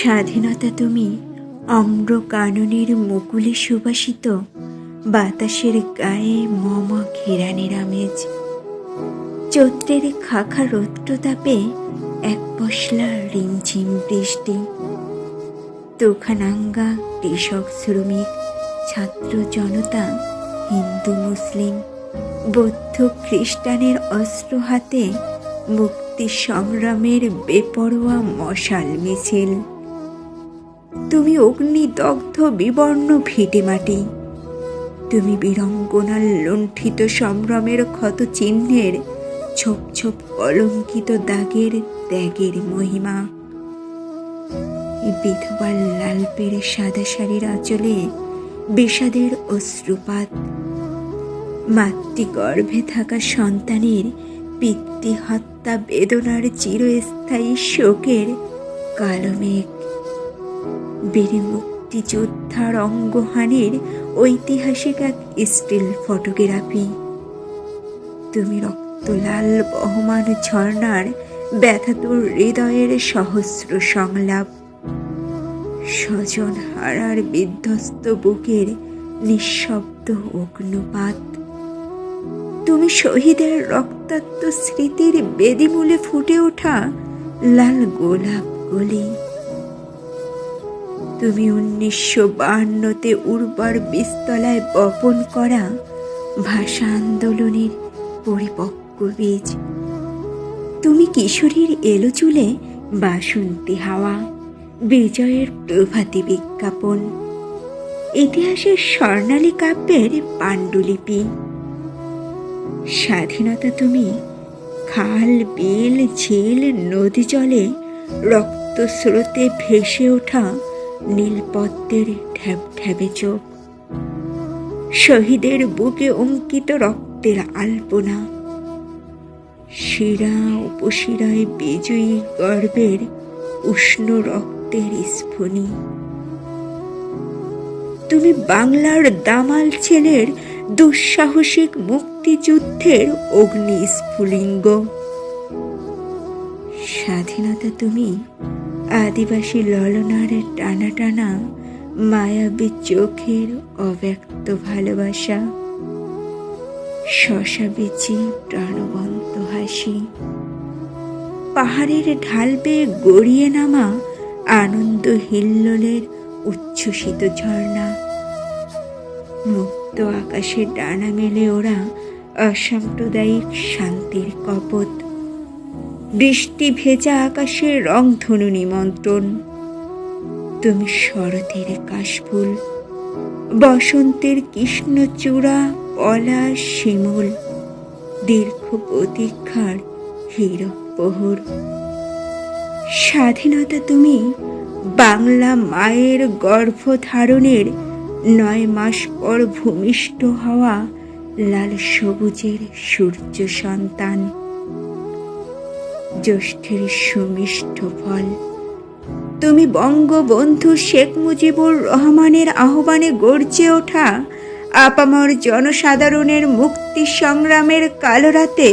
স্বাধীনতা তুমি অম্র কাননের মুকুলে সুবাসিত, বাতাসের গায়ে মম ঘেরানের আমেজ। চৈত্রের খাখা রৌদ্রতাপে এক পশলা রিমঝিম বৃষ্টি। তোখানাঙ্গা কৃষক শ্রমিক, ছাত্র জনতা, হিন্দু মুসলিম, বৌদ্ধ খ্রিস্টানের অস্ত্র হাতে মুক্তি সংগ্রামের বেপরোয়া মশাল মিছিল। তুমি অগ্নিদগ্ধ বিবর্ণ ভিটেমাটি। তুমি বীরঙ্গনার লুণ্ঠিত সম্ভ্রমের ক্ষত চিহ্নের ছোপ ছোপ কলঙ্কিত দাগের ত্যাগের মহিমা। বিধবার লাল পেড়ে সাদা শাড়ির আঁচলে বিষাদের অশ্রুপাত। মাতৃগর্ভে থাকা সন্তানের পিতৃ হত্যা বেদনার চিরস্থায়ী শোকের কালো মেঘ বীর মুক্তিযোদ্ধার অঙ্গহানির ঐতিহাসিক এক স্টিল ফটোগ্রাফি। তুমি রক্তলাল বহমান ঝর্ণার ব্যথাতুর হৃদয়ের সহস্র সংলাপ। স্বজন হারার বিধ্বস্ত বুকের নিঃশব্দ অগ্নুপাত। তুমি শহীদের রক্তাক্ত স্মৃতির বেদিমূলে ফুটে ওঠা লাল গোলাপ গলি। তুমি উনিশশো বাহান্নতে উর্বর বিস্তলায় বপন করা ভাষা আন্দোলনের পরিপক্ক বীজ। তুমি কিশোরীর এলো চুলে বাসন্তী হাওয়া, বিজয়ের প্রভাতী বিজ্ঞাপন, ইতিহাসের স্বর্ণালী কাব্যের পাণ্ডুলিপি। স্বাধীনতা তুমি খাল, বিল, ঝিল, নদী জলে রক্ত স্রোতে ভেসে ওঠা নীলপদ্মের ঢ্যাব ঢ্যাবে চোখ। শহীদের বুকে অঙ্কিত রক্তের আলপনা। শিরা উপশিরায় বিজয়ী গর্বের উষ্ণ রক্তের স্ফুনি। তুমি বাংলার দামাল ছেলের দুঃসাহসিক মুক্তিযুদ্ধের অগ্নি স্ফুলিঙ্গ স্বাধীনতা তুমি আদিবাসী ললনার টানা টানা মায়াবী চোখের অব্যক্ত ভালোবাসা। শশা বিচি, প্রাণবন্ত হাসি। পাহাড়ের ঢাল বেয়ে গড়িয়ে নামা আনন্দ হিল্লোলের উচ্ছ্বসিত ঝর্ণা। মুক্ত আকাশে ডানা মেলে ওরা অসাম্প্রদায়িক শান্তির কপত বৃষ্টি ভেজা আকাশের রংধনু নিমন্ত্রণ। তুমি শরতের কাশফুল, বসন্তের কৃষ্ণচূড়া পলাশ শিমুল, দীর্ঘ প্রতীক্ষার হীরক প্রহর। স্বাধীনতা তুমি বাংলা মায়ের গর্ভধারণের নয় মাস পর ভূমিষ্ঠ হওয়া লাল সবুজের সূর্য সন্তান। জ্যৈষ্ঠের সুমিষ্ট ফল। তুমি বঙ্গবন্ধু শেখ মুজিবুর রহমানের আহ্বানে গর্জে ওঠা আপামর জনসাধারণের মুক্তি সংগ্রামের কালরাতে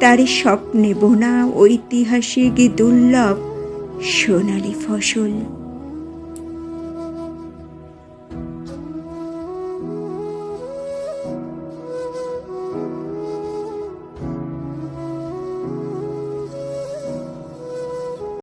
তারই স্বপ্নে বোনা ঐতিহাসিক দুর্লভ সোনালি ফসল।